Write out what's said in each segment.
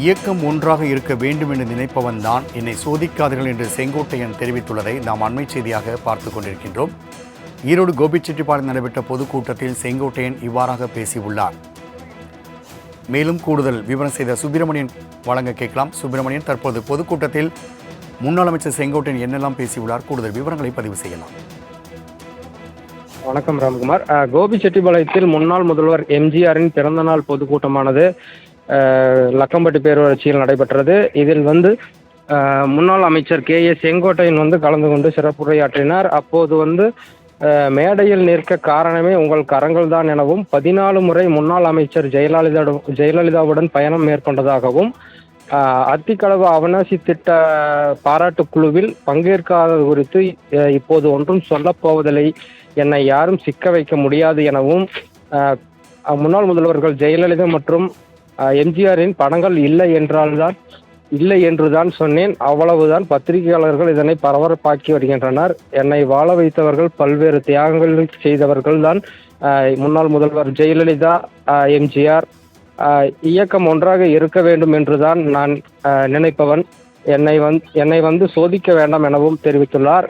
இயக்கம் ஒன்றாக இருக்க வேண்டும் என்று நினைப்பவன் தான் என்னை சோதிக்காதீர்கள் என்று செங்கோட்டையன் தெரிவித்துள்ளதை நாம் அண்மை செய்தியாக பார்த்து கொண்டிருக்கின்றோம். ஈரோடு கோபிச்செட்டிப்பாளையம் நடைபெற்ற பொதுக்கூட்டத்தில் செங்கோட்டையன் இவ்வாறாக பேசியுள்ளார். மேலும் கூடுதல் விவரம் செய்த சுப்பிரமணியன் வழங்க கேட்கலாம். சுப்பிரமணியன் தற்போது பொதுக்கூட்டத்தில் முன்னாள் அமைச்சர் செங்கோட்டையன் என்னெல்லாம் பேசியுள்ளார்? கூடுதல் விவரங்களை பதிவு செய்யலாம். வணக்கம் ராம்குமார். கோபி செட்டிபாளையத்தில் முன்னாள் முதல்வர் எம்ஜிஆரின் பிறந்தநாள் பொதுக்கூட்டமானது லக்கம்பட்டி பேரூராட்சியில் நடைபெற்றது. இதில் வந்து முன்னாள் அமைச்சர் கே ஏ செங்கோட்டையன் வந்து கலந்து கொண்டு சிறப்புரையாற்றினார். அப்போது வந்து மேடையில் நிற்க காரணமே உங்கள் கரங்கள் தான் எனவும் பதினாலு முறை முன்னாள் அமைச்சர் ஜெயலலிதா ஜெயலலிதாவுடன் பயணம் மேற்கொண்டதாகவும் அத்திக்கடவு அவனாசி திட்ட பாராட்டு குழுவில் பங்கேற்காதது குறித்து இப்போது ஒன்றும் சொல்லப்போவதில்லை என்னை யாரும் சிக்க வைக்க முடியாது எனவும் முன்னாள் முதல்வர்கள் ஜெயலலிதா மற்றும் எம்ஜிஆரின் படங்கள் இல்லை என்றால்தான் இல்லை என்றுதான் சொன்னேன். அவ்வளவுதான். பத்திரிகையாளர்கள் இதனை பரபரப்பாக்கி வருகின்றனர். என்னை வாழ வைத்தவர்கள் பல்வேறு தியாகங்கள் செய்தவர்கள் தான் முன்னாள் முதல்வர் ஜெயலலிதா எம்ஜிஆர் இயக்கம் ஒன்றாக இருக்க வேண்டும் என்றுதான் நான் நினைப்பவன். என்னை வந் என்னை வந்து சோதிக்க வேண்டாம் எனவும் தெரிவித்துள்ளார்.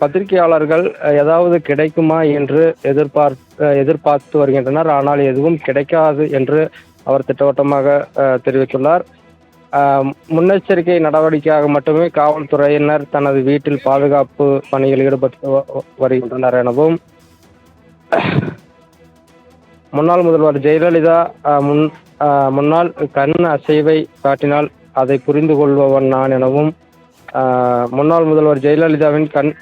பத்திரிகையாளர்கள் ஏதாவது கிடைக்குமா என்று எதிர்பார் எதிர்பார்த்து வருகின்றனர். ஆனால் எதுவும் கிடைக்காது என்று அவர் திட்டவட்டமாக தெரிவித்துள்ளார். முன்னெச்சரிக்கை நடவடிக்கையாக மட்டுமே காவல்துறையினர் தனது வீட்டில் பாதுகாப்பு பணியில் ஈடுபட்டு வருகின்றனர் எனவும் முன்னாள் முதல்வர் ஜெயலலிதா முன் முன்னால் முன்னாள் கண் அசைவை காட்டினால் அதை புரிந்து கொள்பவன் நான் எனவும் முன்னாள் முதல்வர் ஜெயலலிதாவின் கண்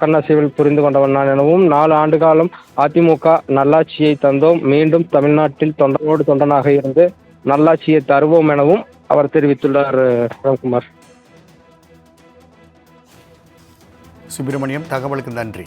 கண்ணசைவில் புரிந்து கொண்டவன் நான் எனவும் நாலு ஆண்டு காலம் அதிமுக நல்லாட்சியை தந்தோம். மீண்டும் தமிழ்நாட்டில் தொண்டனோடு தொண்டனாக இருந்து நல்லாட்சியை தருவோம் எனவும் அவர் தெரிவித்துள்ளார் ராம்குமார் சுப்பிரமணியம் தகவலுக்கு நன்றி.